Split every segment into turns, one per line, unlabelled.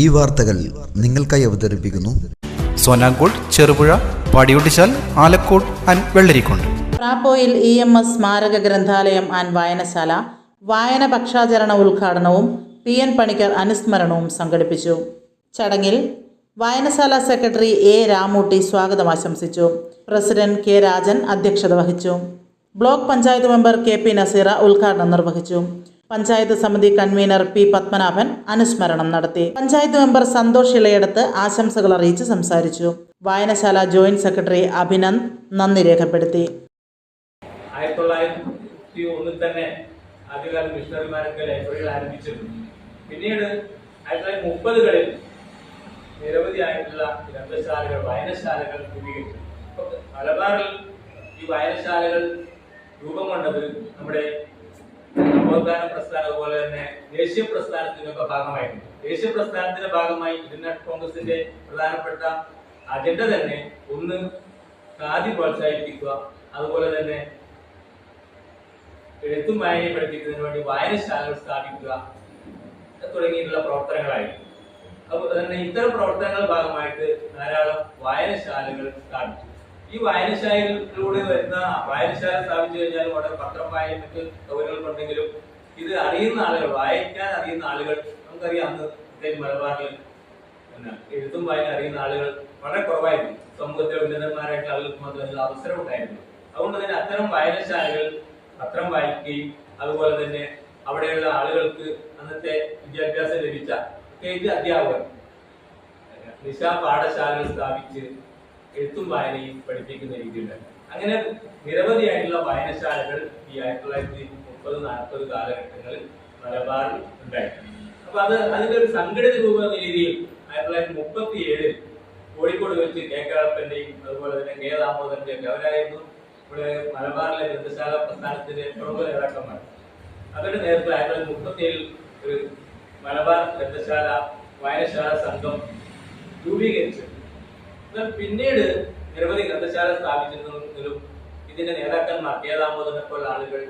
ഈ വാർത്തകൾ നിങ്ങൾക്കായി അവതരിപ്പിക്കുന്നു.
സോനാങ്കോട് Cherupuzha Padiyottuchal Alakode and Vellarikundu
പ്രാപ്പോയിൽ E M S സ്മാരക ഗ്രന്ഥാലയം ആൻഡ് വായനശാല വായന പക്ഷാചരണ ഉദ്ഘാടനവും പി എൻ പണിക്കർ അനുസ്മരണവും സംഘടിപ്പിച്ചു. ചടങ്ങിൽ വായനശാല സെക്രട്ടറി എ രാമൂട്ടി സ്വാഗതം ആശംസിച്ചു. പ്രസിഡന്റ് കെ രാജൻ അധ്യക്ഷത വഹിച്ചു. Block panchayat member K P Naseera ഉദ്ഘാടനം നിർവഹിച്ചു. പഞ്ചായത്ത് സമിതി കൺവീനർ പി പത്മനാഭൻ അനുസ്മരണം നടത്തി. പഞ്ചായത്ത് മെമ്പർ സന്തോഷ് ഇളയടത്ത് ആശംസകൾ അറിയിച്ച് സംസാരിച്ചു. വായനശാല ജോയിന്റ് സെക്രട്ടറി അഭിനന്ദ് നന്ദി രേഖപ്പെടുത്തി.
തന്നെ പിന്നീട് മലബാറിൽ ഈ വായനശാലകൾ രൂപം കൊണ്ടത് നമ്മുടെ നവോത്ഥാന പ്രസ്ഥാനം അതുപോലെ തന്നെ ദേശീയ പ്രസ്ഥാനത്തിനൊക്കെ ഭാഗമായിരുന്നു. ദേശീയ പ്രസ്ഥാനത്തിന്റെ ഭാഗമായി ഇന്ത്യൻ കോൺഗ്രസിന്റെ പ്രധാനപ്പെട്ട അജണ്ട തന്നെ ഒന്ന് ഖാദി പ്രോത്സാഹിപ്പിക്കുക അതുപോലെ തന്നെ എഴുത്തും വായനയും പഠിപ്പിക്കുന്നതിന് വേണ്ടി വായനശാലകൾ സ്ഥാപിക്കുക തുടങ്ങിയിട്ടുള്ള പ്രവർത്തനങ്ങളായിരുന്നു. അതുപോലെ തന്നെ ഇത്തരം പ്രവർത്തനങ്ങളുടെ ഭാഗമായിട്ട് ധാരാളം വായനശാലകൾ സ്ഥാപിച്ചു. ഈ വായനശാലയിലൂടെ വരുന്ന വായനശാല സ്ഥാപിച്ചു കഴിഞ്ഞാൽ അവിടെ പത്രം വായന മറ്റ് ഇത് അറിയുന്ന ആളുകൾ വായിക്കാൻ അറിയുന്ന ആളുകൾ നമുക്കറിയാം അന്ന് പ്രത്യേകിച്ച് മലബാറിൽ എഴുത്തും വായന അറിയുന്ന ആളുകൾ വളരെ കുറവായിരുന്നു. സമൂഹത്തിലെ ഉന്നതന്മാരായിട്ടുള്ള ആളുകൾക്ക് മാത്രമേ അവസരം ഉണ്ടായിരുന്നു അതുകൊണ്ട് തന്നെ അത്തരം വായനശാലകൾ പത്രം വായിക്കുകയും അതുപോലെ തന്നെ അവിടെയുള്ള ആളുകൾക്ക് അന്നത്തെ വിദ്യാഭ്യാസം ലഭിച്ച പ്രത്യേകിച്ച് അധ്യാപകർ നിശാ പാഠശാലകൾ സ്ഥാപിച്ച് എഴുത്തും വായനയും പഠിപ്പിക്കുന്ന രീതിയിലുണ്ട് അങ്ങനെ നിരവധിയായിട്ടുള്ള വായനശാലകൾ ഈ ആയിരത്തി തൊള്ളായിരത്തി മുപ്പത് നാൽപ്പത് കാലഘട്ടങ്ങളിൽ മലബാറിൽ ഉണ്ടായിട്ടുണ്ട്. അപ്പൊ അത് അതിന്റെ ഒരു സംഘടിത രൂപം എന്ന രീതിയിൽ ആയിരത്തി തൊള്ളായിരത്തി മുപ്പത്തി ഏഴിൽ കോഴിക്കോട് വെച്ച് കെ കേളപ്പന്റെയും അതുപോലെ തന്നെ കെ ദാമോദരന്റെയും അവരായിരുന്നു ഇവിടെ മലബാറിലെ ഗ്രന്ഥശാല പ്രസ്ഥാനത്തിന്റെ പ്രമുഖ നേതാക്കന്മാർ. അവരുടെ നേതൃത്വത്തിൽ ആയിരത്തി തൊള്ളായിരത്തി മുപ്പത്തി ഏഴിൽ ഒരു മലബാർ ഗ്രന്ഥശാല വായനശാല സംഘം രൂപീകരിച്ചു. എന്നാൽ പിന്നീട് നിരവധി ഗ്രന്ഥശാല സ്ഥാപിച്ചിരുന്നെങ്കിലും ഇതിന്റെ നേതാക്കന്മാർ കെ ദാമോദരനെ പോലുള്ള ആളുകൾ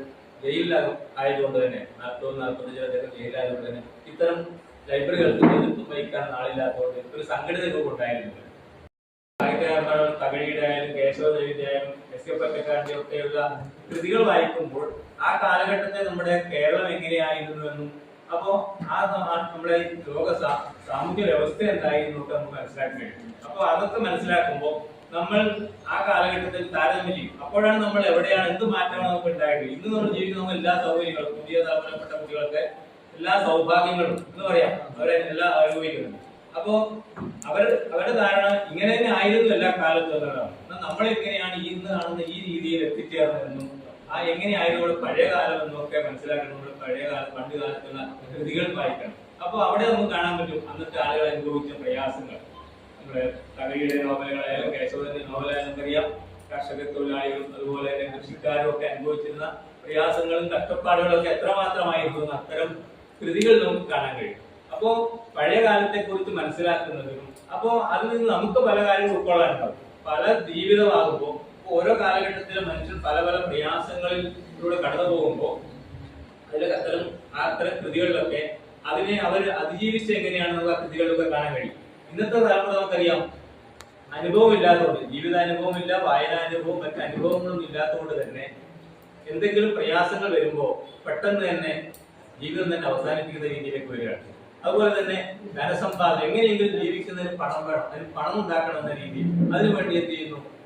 ജയിലിലാകും ആയതുകൊണ്ട് തന്നെ നാൽപ്പത് നാൽപ്പത്തഞ്ച് അദ്ദേഹം ജയിലായതുകൊണ്ട് തന്നെ ഇത്തരം ലൈബ്രറികൾക്ക് നേതൃത്വം വഹിക്കാൻ ആളില്ലാത്തതുകൊണ്ട് ഒരു സംഘടിത രൂപം ഉണ്ടായിരുന്നില്ല. സാഹിത്യകാരന്മാരും തകഴിയുടെ ആയാലും കേശവദേവിന്റെ ആയാലും എസ് കെ പറ്റക്കാരന്റെ ഒക്കെയുള്ള കൃതികൾ വായിക്കുമ്പോൾ ആ കാലഘട്ടത്തെ നമ്മുടെ കേരളം എങ്ങനെയായിരുന്നു എന്നും അപ്പോ ആ നമ്മുടെ ലോക സാമൂഹ്യ വ്യവസ്ഥ എന്തായി എന്നൊക്കെ നമുക്ക് മനസ്സിലാക്കാൻ കഴിയും. അപ്പൊ അതൊക്കെ മനസ്സിലാക്കുമ്പോൾ നമ്മൾ ആ കാലഘട്ടത്തിൽ താരതമ്യം ചെയ്യും. അപ്പോഴാണ് നമ്മൾ എവിടെയാണ് എന്ത് മാറ്റമാണ് നമുക്ക് ഉണ്ടായത്. ഇന്ന് നമ്മൾ ജീവിക്കുന്ന എല്ലാ സൗകര്യങ്ങളും പുതിയ തലമുറപ്പെട്ട കുട്ടികൾക്ക് എല്ലാ സൗഭാഗ്യങ്ങളും എന്ന് പറയാം. അവരെ എല്ലാം അനുഭവിക്കുന്നുണ്ട്. അപ്പോ അവർ അവരുടെ ധാരണ ഇങ്ങനെ തന്നെ ആയിരുന്നു എല്ലാ കാലത്തും എന്നുള്ളതാണ്. നമ്മൾ എങ്ങനെയാണ് ഇന്ന് കാണുന്ന ഈ രീതിയിൽ എത്തിച്ചേർന്നതെന്നും ആ എങ്ങനെയായിരുന്നു പഴയ കാലം എന്നൊക്കെ മനസ്സിലാക്കണം. നമ്മൾ പഴയ കാലം പണ്ട് കാലത്തുള്ള കൃതികൾ വായിക്കണം. അപ്പൊ അവിടെ നമുക്ക് കാണാൻ പറ്റും അന്നത്തെ ആളുകൾ അനുഭവിച്ച പ്രയാസങ്ങൾ. നമ്മുടെ തകഴിയുടെ നോവലുകളായാലും കേശവന്റെ നോവലായാലും നമുക്കറിയാം. കർഷക തൊഴിലാളികളും അതുപോലെ തന്നെ കൃഷിക്കാരും ഒക്കെ അനുഭവിച്ചിരുന്ന പ്രയാസങ്ങളും കഷ്ടപ്പാടുകളും ഒക്കെ എത്രമാത്രമായിരുന്നു അത്തരം കൃതികൾ നമുക്ക് കാണാൻ കഴിയും. അപ്പോ പഴയ കാലത്തെ കുറിച്ച് മനസ്സിലാക്കുന്നതിനും അപ്പോ അതിൽ നിന്ന് നമുക്ക് പല കാര്യങ്ങളും ഉൾക്കൊള്ളാനുണ്ടാവും. പല ജീവിതമാകുമ്പോൾ ഓരോ കാലഘട്ടത്തിലും മനുഷ്യൻ പല പല പ്രയാസങ്ങളിലൂടെ കടന്നു പോകുമ്പോൾ അതിൽ അത്തരം അത്തരം കൃതികളിലൊക്കെ അതിനെ അവർ അതിജീവിച്ച് എങ്ങനെയാണെന്നുള്ള കൃതികളിലൊക്കെ കാണാൻ കഴിയും. ഇന്നത്തെ തലമുറ നമുക്കറിയാം. അനുഭവം ഇല്ലാത്തതുകൊണ്ട് ജീവിതാനുഭവം ഇല്ല വായനാനുഭവം മറ്റ് അനുഭവങ്ങളൊന്നും ഇല്ലാത്തതുകൊണ്ട് തന്നെ എന്തെങ്കിലും പ്രയാസങ്ങൾ വരുമ്പോൾ പെട്ടെന്ന് തന്നെ ജീവിതം തന്നെ അവസാനിപ്പിക്കുന്ന രീതിയിലേക്ക് വരികയാണ്. അതുപോലെ തന്നെ ധനസമ്പാദനം എങ്ങനെയെങ്കിലും ജീവിക്കുന്നതിന് പണം വേണം അതിന് പണം ഉണ്ടാക്കണം എന്ന രീതിയിൽ അതിനുവേണ്ടി എന്ത് ചെയ്യുന്നു?